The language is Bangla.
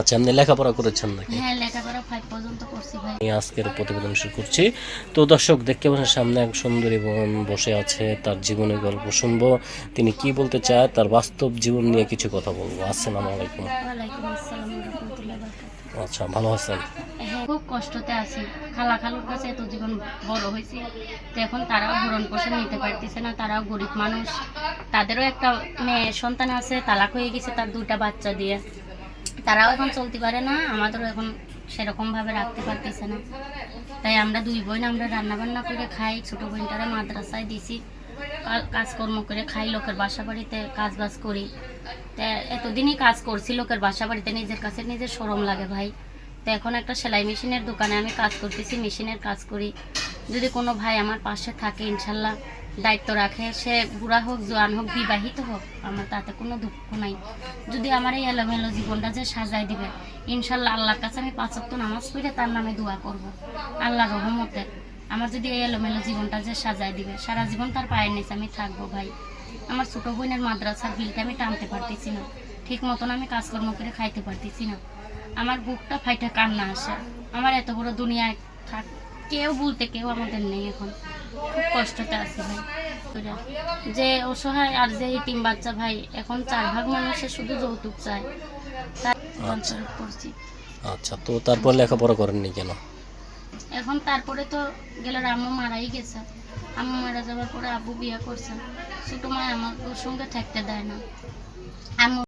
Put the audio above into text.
আচ্ছা আপনি লেখাপড়া করেছেন নাকি? হ্যাঁ লেখাপড়া ফাইভ পর্যন্ত করছি ভাই। আমি আজকের প্রতিবেদন শুরু করছি। তো দর্শক দেখতে পাচ্ছেন সামনে এক সুন্দরী বোন বসে আছে তার জীবনের গল্প শুনব। তিনি কি বলতে চায় তার বাস্তব জীবন নিয়ে কিছু কথা বলব। আসসালামু আলাইকুম। ওয়ালাইকুম আসসালাম রহমতুল্লাহ আচ্ছা ভালো আছেন? হ্যাঁ খুব কষ্টতে আছি। খালা খালুর কাছে এত জীবন বড় হয়েছে। তো এখন তারাও ভরণ পোষণ নিতে পারতেছে না তারাও গরিব মানুষ। তাদেরও একটা মেয়ে সন্তান আছে তালাক হয়ে গেছে তার দুটা বাচ্চা দিয়ে। তারাও এখন চলতে পারে না, আমাদেরও এখন সেরকমভাবে রাখতে পারতেছে না। তাই আমরা দুই বোন আমরা রান্না বান্না করে খাই, ছোটো বোনটারে মাদ্রাসায় দিছি কাজকর্ম করে খাই, লোকের বাসা বাড়িতে কাজ বাজ করি। তা এতদিনই কাজ করছি, লোকের বাসা বাড়িতে নিজের কাছে নিজের সরম লাগে ভাই। তো এখন একটা সেলাই মেশিনের দোকানে আমি কাজ করতেছি, মেশিনের কাজ করি। যদি কোনো ভাই আমার পাশে থাকে, ইনশাল্লাহ দায়িত্ব রাখে। সে বুড়া হোক, জোয়ান হোক, বিবাহিত হোক, আমার তাতে কোনো দুঃখ নাই। যদি আমার এই এলোমেলো জীবনটা যে সাজাই দিবে, ইনশাল্লাহ আল্লাহর কাছে আমি পাঁচক্ত নামাজ পড়ে তার নামে দোয়া করব আল্লাহ রহমতে। আমার যদি এই এলোমেলো জীবনটা যে সাজাই দিবে, সারা জীবন তার পায়ের নিচে আমি থাকব ভাই। আমার ছোট বোনের মাদ্রাসার বিলটা আমি টানতে পারতেছি না। ঠিক মতন আমি কাজকর্ম করে খাইতে পারতেছি না। আমার বুকটা ফাইটা কান্না আসে। আমার এত বড় দুনিয়ায় থাক কেউ বলতে কেউ আমাদের নেই এখন। খুব কষ্টতে আছি ভাই যে অসহায় আর যে তিন বাচ্চা ভাই এখন চার ভাগ মানুষের শুধু যৌতুক চায়। তার আচ্ছা। তো তারপর লেখাপড়া করেননি কেন? এখন তারপরে তো গেলে আম্মু মারাই গেছে। আম্মু মারা যাওয়ার পরে আব্বু বিয়ে করছে। ছোটো মায় আমার সঙ্গে থাকতে দেয় না। আম্মু